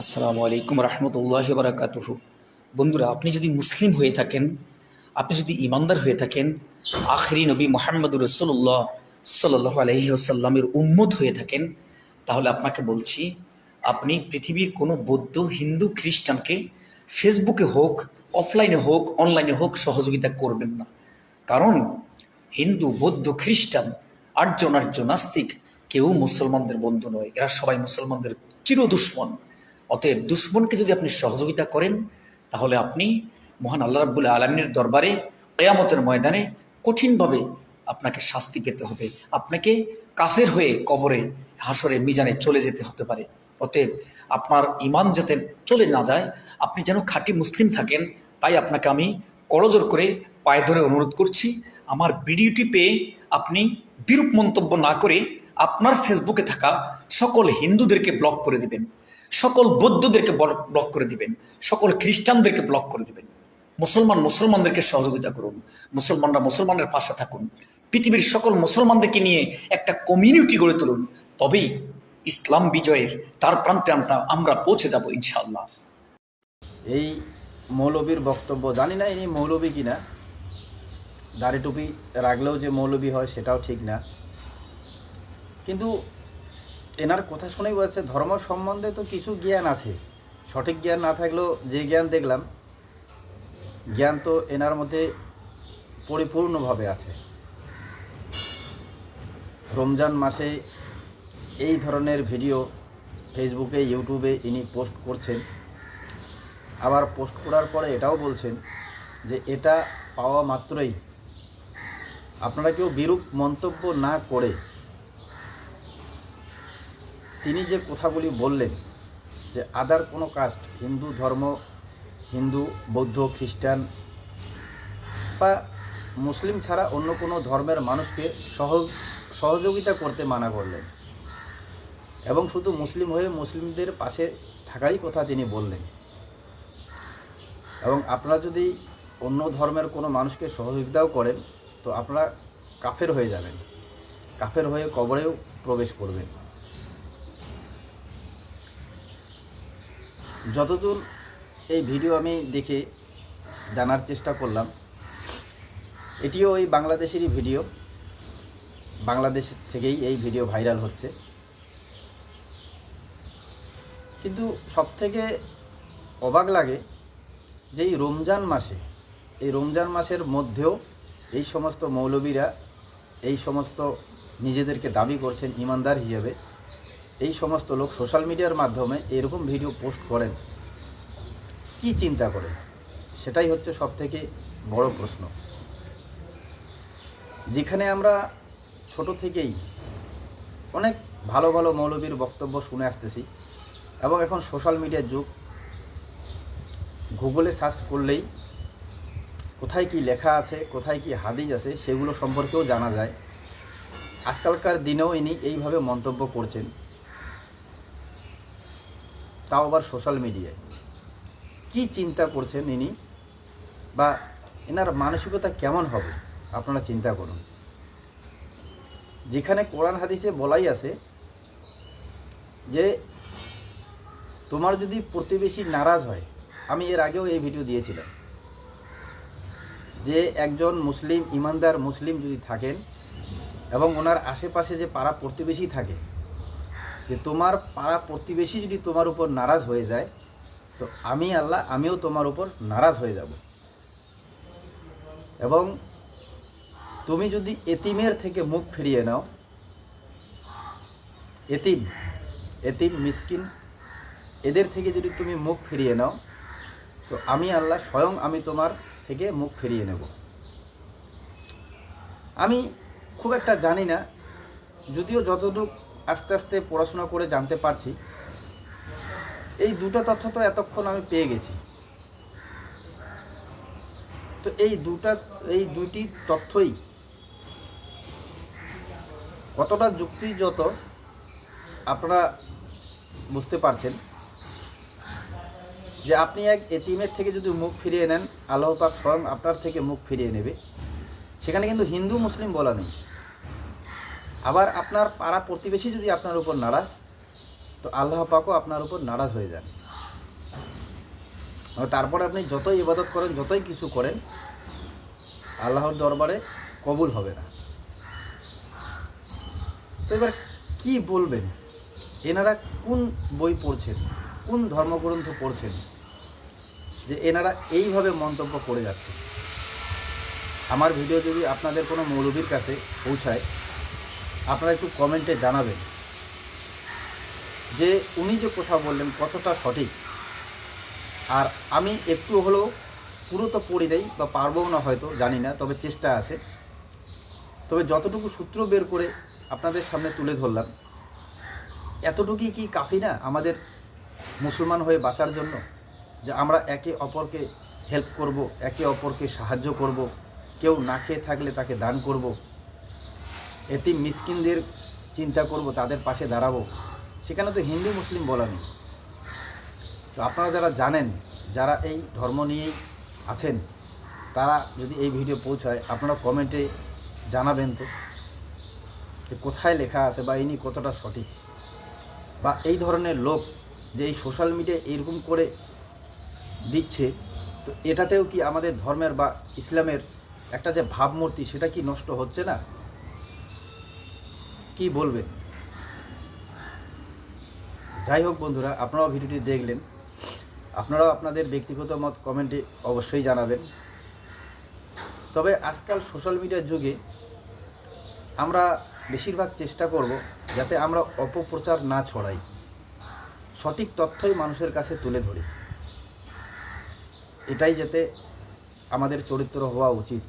আসসালামু আলাইকুম রহমতুল্লাহ বারাকাতুহ। বন্ধুরা, আপনি যদি মুসলিম হয়ে থাকেন, আপনি যদি ইমানদার হয়ে থাকেন, আখরি নবী মোহাম্মদুর রসুল্লাহ সাল্লাহ আলহি আসাল্লামের উম্মত হয়ে থাকেন, তাহলে আপনাকে বলছি, আপনি পৃথিবীর কোনো বৌদ্ধ, হিন্দু, খ্রিস্টানকে ফেসবুকে হোক, অফলাইনে হোক, অনলাইনে হোক সহযোগিতা করবেন না। কারণ হিন্দু, বৌদ্ধ, খ্রিস্টান আর্য নার্য নাস্তিক কেউ মুসলমানদের বন্ধু নয়। এরা সবাই মুসলমানদের চির দুশ্মন অতএব দুশ্মনকে যদি আপনি সহযোগিতা করেন, তাহলে আপনি মহান আল্লাহ রাব্বুল আলমীর দরবারে কেয়ামতের ময়দানে কঠিনভাবে আপনাকে শাস্তি পেতে হবে। আপনাকে কাফের হয়ে কবরে হাসরে মিজানে চলে যেতে হতে পারে। অতএব আপনার ইমান যাতে চলে না যায়, আপনি যেন খাঁটি মুসলিম থাকেন, তাই আপনাকে আমি করজোর করে পায়ে ধরে অনুরোধ করছি। আমার ভিডিওটি পেয়ে আপনি বিরূপ মন্তব্য না করে আপনার ফেসবুকে থাকা সকল হিন্দুদেরকে ব্লক করে দিবেন। সকল বৌদ্ধদেরকে বল- ব্লক করে দিবেন, সকল খ্রিস্টানদেরকে ব্লক করে দিবেন। মুসলমান মুসলমানদেরকে সহযোগিতা করুন, মুসলমানরা মুসলমানের পাশে থাকুন। পৃথিবীর সকল মুসলমানদেরকে নিয়ে একটা কমিউনিটি গড়ে তুলুন, তবেই ইসলাম বিজয়ের তার প্রান্তে আমরা আমরা পৌঁছে যাব ইনশাআল্লাহ। এই মৌলবীর বক্তব্য, জানি না ইনি মৌলবী কিনা, দাড়ি টুপি রাখলেও যে মৌলবী হয় সেটাও ঠিক না। কিন্তু এনার কথা শুনেই বলছে ধর্ম সম্বন্ধে তো কিছু জ্ঞান আছে। সঠিক জ্ঞান না থাকলেও যে জ্ঞান দেখলাম, জ্ঞান তো এনার মধ্যে পরিপূর্ণভাবে আছে। রমজান মাসে এই ধরনের ভিডিও ফেসবুকে, ইউটিউবে ইনি পোস্ট করছেন। আবার পোস্ট করার পরে এটাও বলছেন যে এটা পাওয়া মাত্রই। আপনারা কেউ বিরূপ মন্তব্য না করে তিনি যে কথাগুলি বললেন, যে আদার কোনো কাস্ট হিন্দু ধর্ম, হিন্দু, বৌদ্ধ, খ্রিস্টান বা মুসলিম ছাড়া অন্য কোনো ধর্মের মানুষকে সহ সহযোগিতা করতে মানা করলেন এবং শুধু মুসলিম হয়ে মুসলিমদের পাশে থাকারই কথা তিনি বললেন। এবং আপনারা যদি অন্য ধর্মের কোনো মানুষকে সহযোগিতাও করেন, তো আপনারা কাফের হয়ে যাবেন, কাফের হয়ে কবরেও প্রবেশ করবেন। যতদূর এই ভিডিও আমি দেখে জানার চেষ্টা করলাম, এটিও ওই বাংলাদেশেরই ভিডিও। বাংলাদেশ থেকেই এই ভিডিও ভাইরাল হচ্ছে। কিন্তু সবথেকে অবাক লাগে যে এই রমজান মাসে, এই রমজান মাসের মধ্যেও এই সমস্ত মৌলবীরা, এই সমস্ত নিজেদেরকে দাবি করছেন ইমানদার হিসেবে। এই সমস্ত লোক সোশ্যাল মিডিয়ার মাধ্যমে এরকম ভিডিও পোস্ট করেন, কি চিন্তা করেন? সেটাই হচ্ছে সবথেকে বড় প্রশ্ন। যেখানে আমরা ছোট থেকেই অনেক ভালো ভালো মৌলবীর বক্তব্য শুনে আসতেছি এবং এখন সোশ্যাল মিডিয়ার যুগ। গুগলে সার্চ করলেই কোথায় কি লেখা আছে, কোথায় কি হাদিস আছে, সেগুলো সম্পর্কেও জানা যায়। আজকালকার দিনেও ইনি এইভাবে মন্তব্য করছেন। তাও আবার সোশ্যাল মিডিয়ায় কি চিন্তা করছেন ইনি? বা এনার মানসিকতা কেমন হবে? আপনারা চিন্তা করুন। যেখানে কোরআন হাদিসে বলাই আছে যে, তোমার যদি প্রতিবেশী নারাজ হয়, আমি এর আগেও এই ভিডিও দিয়েছিলাম। যে একজন মুসলিম, ইমানদার মুসলিম যদি থাকেন এবং ওনার আশেপাশে যে পাড়া প্রতিবেশী থাকে যে তোমার পাড়া প্রতিবেশী যদি তোমার উপর নারাজ হয়ে যায়, তো আমি আল্লাহ, আমিও তোমার উপর নারাজ হয়ে যাব। এবং তুমি যদি এতিমের থেকে মুখ ফিরিয়ে নাও, এতিম এতিম, মিসকিন, এদের থেকে যদি তুমি মুখ ফিরিয়ে নাও, তো আমি আল্লাহ স্বয়ং আমি তোমার থেকে মুখ ফিরিয়ে নেব। আমি খুব একটা জানি না, যদিও যতটুকু আস্তে আস্তে পড়াশোনা করে জানতে পারছি। এই দুটো তথ্য তো এতক্ষণ আমি পেয়ে গেছি। তো এই দুটা, এই দুইটি তথ্যই কতটা যুক্তিযত আপনারা বুঝতে পারছেন যে আপনি এক এতিমের থেকে যদি মুখ ফিরিয়ে নেন, আল্লাহ পাক স্বয়ং আপনার থেকে মুখ ফিরিয়ে নেবে। সেখানে কিন্তু হিন্দু, মুসলিম বলা নেই। আবার আপনার পাড়া প্রতিবেশী যদি আপনার উপর নারাজ, তো আল্লাহ পাকও আপনার উপর নারাজ হয়ে যান। তারপরে আপনি যতই ইবাদত করেন, যতই কিছু করেন, আল্লাহর দরবারে কবুল হবে না। তো এবার কি বলবেন? এনারা কোন বই পড়ছেন? কোন ধর্মগ্রন্থ পড়ছেন? যে এনারা এইভাবে মন্তব্য করে যাচ্ছে আমার ভিডিও যদি আপনাদের কোনো মৌলবীর কাছে পৌঁছায় আপনারা একটু কমেন্টে জানাবেন যে উনি যে কথা বললেন কতটা সঠিক। আর আমি একটু হলেও পুরো তো পড়ি নেই বা পারবও না হয়তো, জানি না, তবে চেষ্টা আছে। তবে যতটুকু সূত্র বের করে আপনাদের সামনে তুলে ধরলাম, এতটুকুই কি কাফি না আমাদের মুসলমান হয়ে বাঁচার জন্য? যে আমরা একে অপরকে হেল্প করব, একে অপরকে সাহায্য করব, কেউ না খেয়ে থাকলে তাকে দান করব। এতে মিসকিনদের চিন্তা করব, তাদের পাশে দাঁড়াবো। সেখানে তো হিন্দু, মুসলিম বলা নেই। তো আপনারা যারা জানেন, যারা এই ধর্ম নিয়েই আছেন, তারা যদি এই ভিডিও পৌঁছায়, আপনারা কমেন্টে জানাবেন তো, যে কোথায় লেখা আছে বা ইনি কতটা সঠিক। বা এই ধরনের লোক যে এই সোশ্যাল মিডিয়ায় এইরকম করে দিচ্ছে, তো এটাতেও কি আমাদের ধর্মের বা ইসলামের একটা যে ভাবমূর্তি, সেটা কি নষ্ট হচ্ছে না? কি বলবে? যাই হোক বন্ধুরা, আপনারাও ভিডিওটি দেখলেন। আপনারাও আপনাদের ব্যক্তিগত মত কমেন্টে অবশ্যই জানাবেন। তবে আজকাল সোশ্যাল মিডিয়ার যুগে আমরা বেশিরভাগ চেষ্টা করব যাতে আমরা অপপ্রচার না ছড়াই। সঠিক তথ্যই মানুষের কাছে তুলে ধরি। এটাই যাতে আমাদের চরিত্র হওয়া উচিত।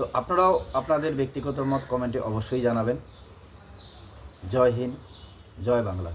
তো আপনারাও আপনাদের ব্যক্তিগত মত কমেন্টে অবশ্যই জানাবেন। জয় হিন্দ জয় বাংলা।